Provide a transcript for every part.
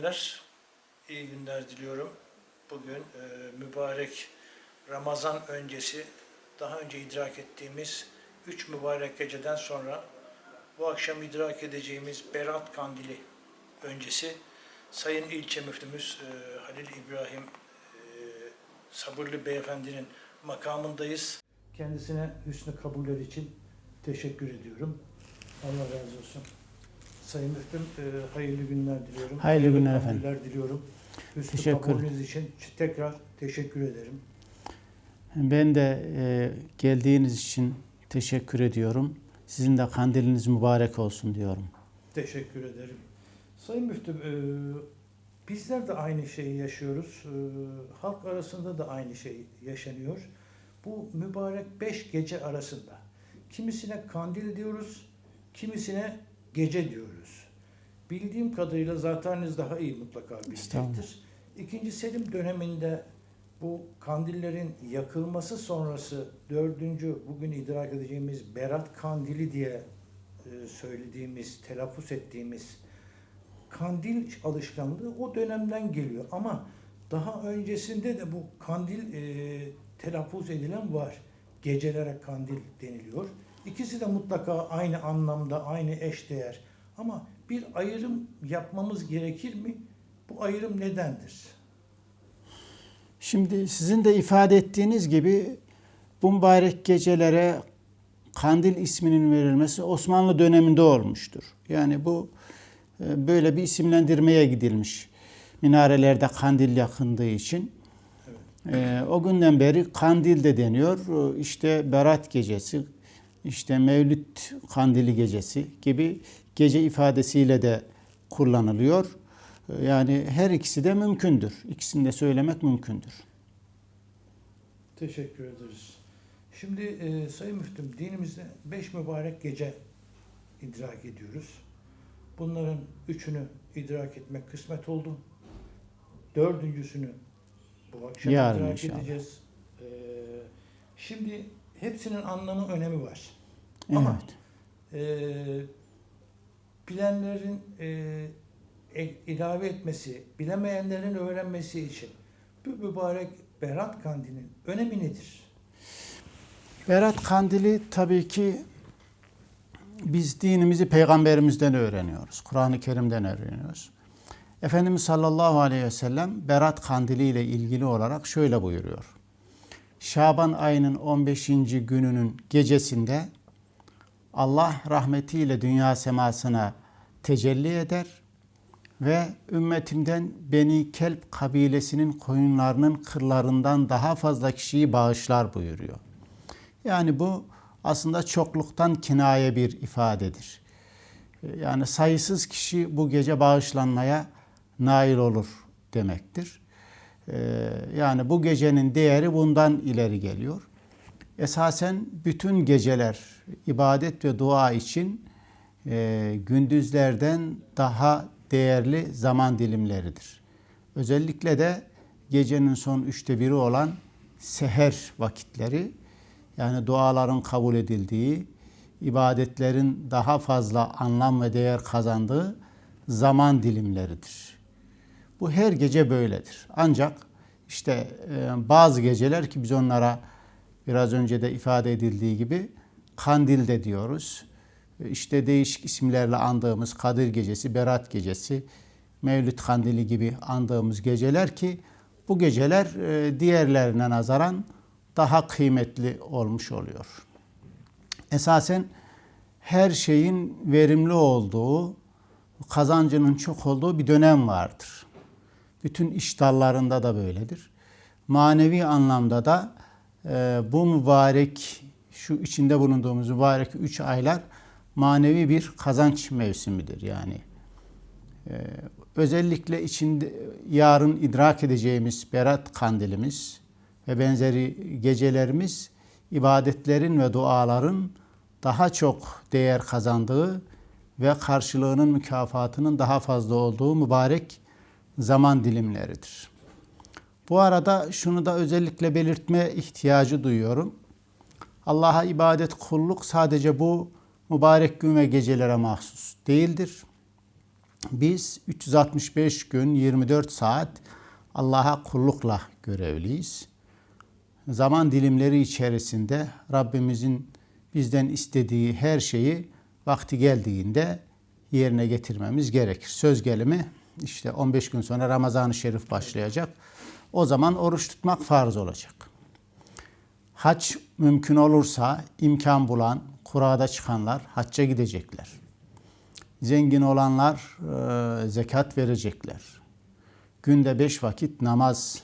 dinleyenler, iyi günler diliyorum. Bugün e, mübarek Ramazan öncesi, daha önce idrak ettiğimiz üç mübarek geceden sonra bu akşam idrak edeceğimiz Berat Kandili öncesi Sayın İlçe Müftümüz e, Halil İbrahim e, Sabırlı Beyefendinin makamındayız. Kendisine hüsnü kabuller için teşekkür ediyorum. Allah razı olsun. Sayın Müftüm e, hayırlı günler diliyorum. Hayırlı günler efendim. kandiller diliyorum. Hüsnü Teşekkür. kabulünüz için tekrar teşekkür ederim. Ben de e, geldiğiniz için teşekkür ediyorum. Sizin de kandiliniz mübarek olsun diyorum. Teşekkür ederim. Sayın Müftüm, e, bizler de aynı şeyi yaşıyoruz. E, halk arasında da aynı şey yaşanıyor. Bu mübarek beş gece arasında kimisine kandil diyoruz, kimisine gece diyoruz. Bildiğim kadarıyla zateniniz daha iyi mutlaka bilecektir. İkinci Selim döneminde bu kandillerin yakılması sonrası dördüncü bugün idrak edeceğimiz Berat Kandili diye e, söylediğimiz, telaffuz ettiğimiz kandil alışkanlığı o dönemden geliyor. Ama daha öncesinde de bu kandil e, telaffuz edilen var. Gecelere kandil deniliyor. İkisi de mutlaka aynı anlamda, aynı eşdeğer. Ama bir ayrım yapmamız gerekir mi? Bu ayrım nedendir? Şimdi sizin de ifade ettiğiniz gibi bu mübarek gecelere kandil isminin verilmesi Osmanlı döneminde olmuştur. Yani bu e, böyle bir isimlendirmeye gidilmiş. Minarelerde kandil yakındığı için. E, o günden beri kandil de deniyor. E, İşte Berat gecesi, işte Mevlüt kandili gecesi gibi gece ifadesiyle de kullanılıyor. Yani her ikisi de mümkündür. İkisini de söylemek mümkündür. Teşekkür ederiz. Şimdi e, Sayın Müftüm dinimizde beş mübarek gece idrak ediyoruz. Bunların üçünü idrak etmek kısmet oldu. Dördüncüsünü bu akşam Yarın idrak inşallah. edeceğiz. E, şimdi hepsinin anlamı, önemi var. Ama Evet. e, bilenlerin e, e- ilave etmesi, bilemeyenlerin öğrenmesi için bu mübarek Berat Kandili'nin önemi nedir? Berat Kandili tabii ki biz dinimizi peygamberimizden öğreniyoruz. Kur'an-ı Kerim'den öğreniyoruz. Efendimiz sallallahu aleyhi ve sellem Berat Kandili ile ilgili olarak şöyle buyuruyor. Şaban ayının 15. gününün gecesinde Allah rahmetiyle dünya semasına tecelli eder ve ümmetimden Beni Kelp kabilesinin koyunlarının kırlarından daha fazla kişiyi bağışlar buyuruyor. Yani bu aslında çokluktan kinaye bir ifadedir. Yani sayısız kişi bu gece bağışlanmaya nail olur demektir. Ee, Yani bu gecenin değeri bundan ileri geliyor. Esasen bütün geceler ibadet ve dua için e, gündüzlerden daha değerli zaman dilimleridir. Özellikle de gecenin son üçte biri olan seher vakitleri yani duaların kabul edildiği, ibadetlerin daha fazla anlam ve değer kazandığı zaman dilimleridir. Bu her gece böyledir. Ancak işte e, bazı geceler ki biz onlara biraz önce de ifade edildiği gibi kandil de diyoruz. E, İşte değişik isimlerle andığımız Kadir Gecesi, Berat Gecesi, Mevlüt Kandili gibi andığımız geceler ki bu geceler e, diğerlerine nazaran daha kıymetli olmuş oluyor. Esasen her şeyin verimli olduğu, kazancının çok olduğu bir dönem vardır. Bütün iş dallarında da böyledir. Manevi anlamda da e, bu mübarek, şu içinde bulunduğumuz mübarek üç aylar manevi bir kazanç mevsimidir yani. E, özellikle içinde yarın idrak edeceğimiz Berat kandilimiz ve benzeri gecelerimiz ibadetlerin ve duaların daha çok değer kazandığı ve karşılığının mükafatının daha fazla olduğu mübarek zaman dilimleridir. Bu arada şunu da özellikle belirtme ihtiyacı duyuyorum. Allah'a ibadet kulluk sadece bu mübarek gün ve gecelere mahsus değildir. Biz 365 gün 24 saat Allah'a kullukla görevliyiz. Zaman dilimleri içerisinde Rabbimizin bizden istediği her şeyi vakti geldiğinde yerine getirmemiz gerekir. Söz gelimi işte 15 gün sonra Ramazan-ı Şerif başlayacak. O zaman oruç tutmak farz olacak. Hac mümkün olursa imkan bulan, kurada çıkanlar hacca gidecekler. Zengin olanlar e, zekat verecekler. Günde beş vakit namaz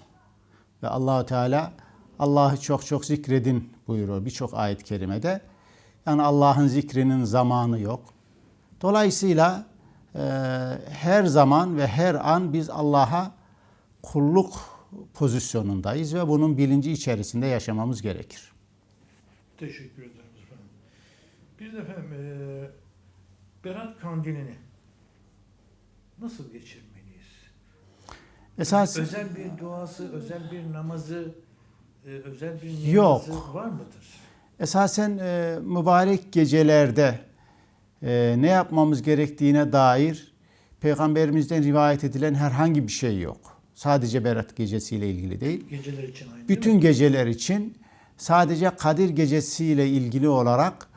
ve Allahu Teala Allah'ı çok çok zikredin buyuruyor birçok ayet-i kerimede. Yani Allah'ın zikrinin zamanı yok. Dolayısıyla her zaman ve her an biz Allah'a kulluk pozisyonundayız ve bunun bilinci içerisinde yaşamamız gerekir. Teşekkür ederim efendim. Bir de efendim eee Berat Kandili'ni nasıl geçirmeliyiz? Esas Özel bir duası, özel bir namazı, e, özel bir niyazı Yok. var mıdır? esasen e, mübarek gecelerde e, ne yapmamız gerektiğine dair peygamberimizden rivayet edilen herhangi bir şey yok. Sadece Berat gecesiyle ilgili değil. Geceler için aynı değil Bütün mi? geceler için sadece Kadir gecesiyle ilgili olarak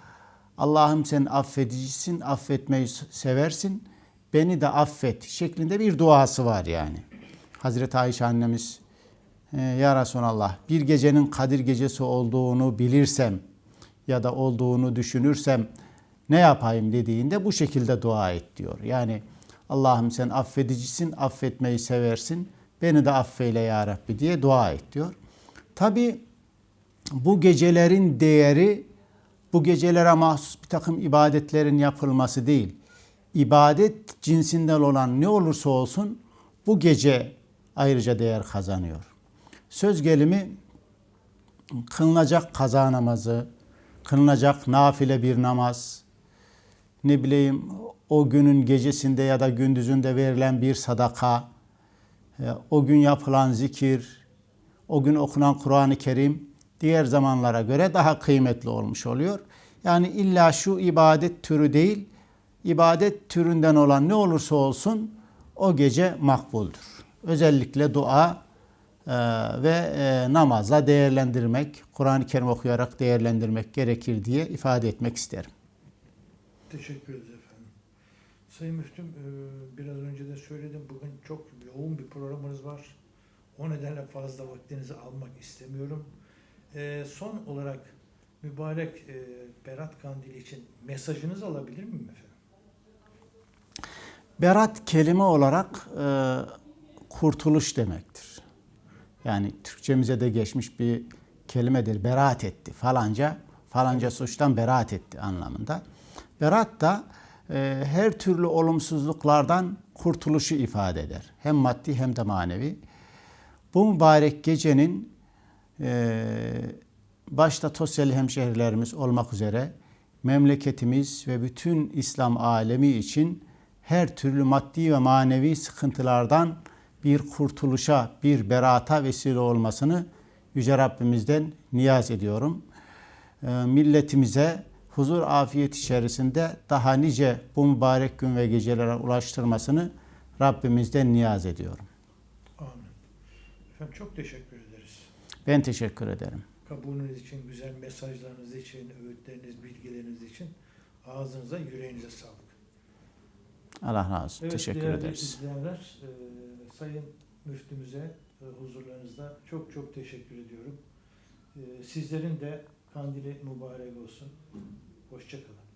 Allah'ım sen affedicisin, affetmeyi seversin, beni de affet şeklinde bir duası var yani. Hazreti Ayşe annemiz "E, ya Resulallah bir gecenin Kadir gecesi olduğunu bilirsem ya da olduğunu düşünürsem ne yapayım dediğinde bu şekilde dua et diyor. Yani Allah'ım sen affedicisin, affetmeyi seversin, beni de affeyle ya Rabbi diye dua et diyor. Tabi bu gecelerin değeri bu gecelere mahsus bir takım ibadetlerin yapılması değil. İbadet cinsinden olan ne olursa olsun bu gece ayrıca değer kazanıyor. Söz gelimi kılınacak kaza namazı, kılınacak nafile bir namaz, ne bileyim o günün gecesinde ya da gündüzünde verilen bir sadaka, e, o gün yapılan zikir, o gün okunan Kur'an-ı Kerim diğer zamanlara göre daha kıymetli olmuş oluyor. Yani illa şu ibadet türü değil, ibadet türünden olan ne olursa olsun o gece makbuldür. Özellikle dua e, ve e, namazla değerlendirmek, Kur'an-ı Kerim okuyarak değerlendirmek gerekir diye ifade etmek isterim. Teşekkür ederiz efendim. Sayın Müftüm e, biraz önce de söyledim bugün çok yoğun bir programınız var. O nedenle fazla vaktinizi almak istemiyorum. E, Son olarak mübarek e, Berat Kandili için mesajınızı alabilir miyim efendim? Berat kelime olarak kurtuluş demektir. Yani Türkçemize de geçmiş bir kelimedir. Beraat etti falanca, falanca suçtan beraat etti anlamında. Berat da e, her türlü olumsuzluklardan kurtuluşu ifade eder. Hem maddi hem de manevi. Bu mübarek gecenin e, başta Tosyali hemşehrilerimiz olmak üzere memleketimiz ve bütün İslam alemi için her türlü maddi ve manevi sıkıntılardan bir kurtuluşa, bir berata vesile olmasını Yüce Rabbimizden niyaz ediyorum. Ee, milletimize huzur, afiyet içerisinde daha nice bu mübarek gün ve gecelere ulaştırmasını Rabbimizden niyaz ediyorum. Amin. Efendim çok teşekkür ederiz. Ben teşekkür ederim. Kabulünüz için, güzel mesajlarınız için, öğütleriniz, bilgileriniz için ağzınıza, yüreğinize sağlık. Allah razı olsun. Evet, teşekkür değerli ederiz. izleyenler, e, Sayın Müftümüze e, huzurlarınızda çok çok teşekkür ediyorum. E, sizlerin de kandili mübarek olsun. Hoşçakalın.